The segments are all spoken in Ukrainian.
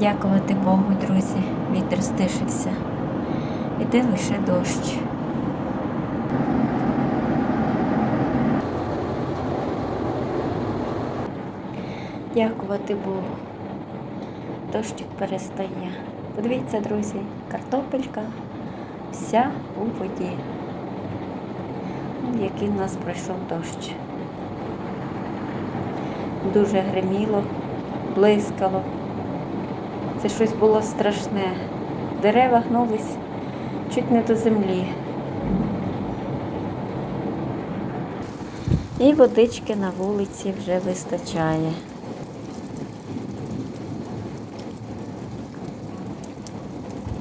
Дякувати Богу, друзі, вітер стишився. Іде лише дощ. Дякувати Богу. Дощик перестає. Подивіться, друзі, картопелька вся у воді. Ну, Який в нас пройшов дощ. Дуже гриміло, блискало. Це щось було страшне. Дерева гнулись чуть не до землі. І водички на вулиці вже вистачає.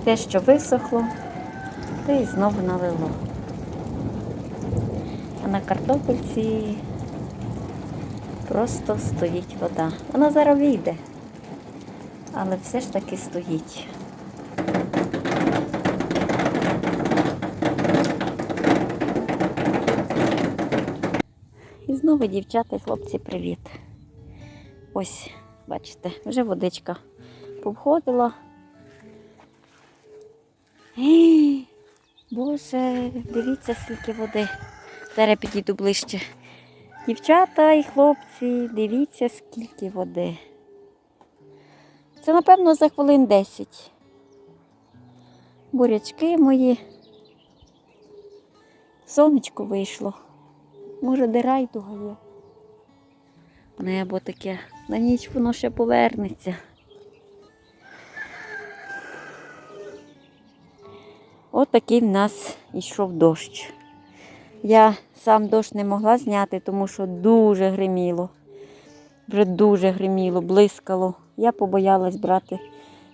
Те, що висохло, те і знову налило. А на картопельці просто стоїть вода. Вона зараз вийде, але все ж таки стоїть. І знову, дівчата і хлопці, привіт. Ось, бачите, вже водичка повходила. Боже, дивіться, скільки води. Зараз підійду ближче. Дівчата і хлопці, дивіться, скільки води. Це, напевно, за хвилин 10. Бурячки мої. Сонечко вийшло. Може, де райдуга є. Небо таке. На ніч воно ще повернеться. От такий в нас йшов дощ. Я сам дощ не могла зняти, тому що дуже гриміло. Вже дуже гриміло, блискало. Я побоялась брати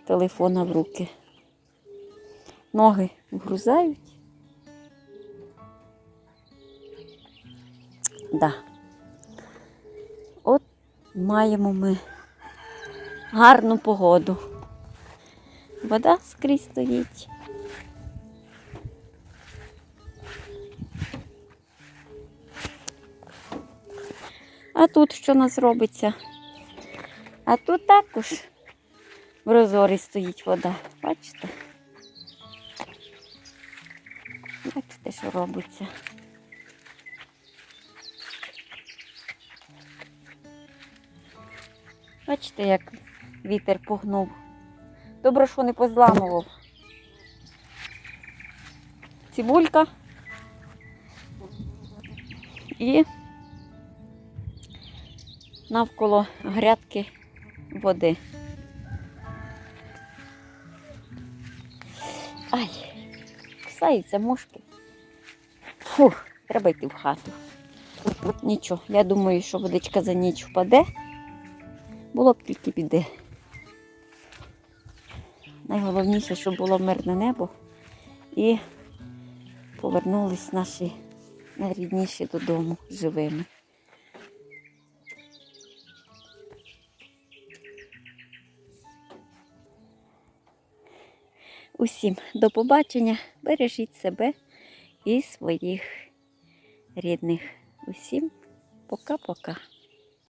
телефона в руки. Ноги вгрузають. Да. От маємо ми гарну погоду. Вода скрізь стоїть. А тут що у нас робиться? А тут також в розорі стоїть вода. Бачите? Бачите, що робиться. Бачите, як вітер погнув. Добре, що не позламував. Цибулька і навколо грядки води. Ай, кусаються мушки. Фух, треба йти в хату. Нічого, я думаю, що водичка за ніч впаде. Було б тільки біди. Найголовніше, щоб було мирне небо і повернулись наші найрідніші додому живими. Усім до побачення, бережіть себе і своїх рідних. Усім пока-пока.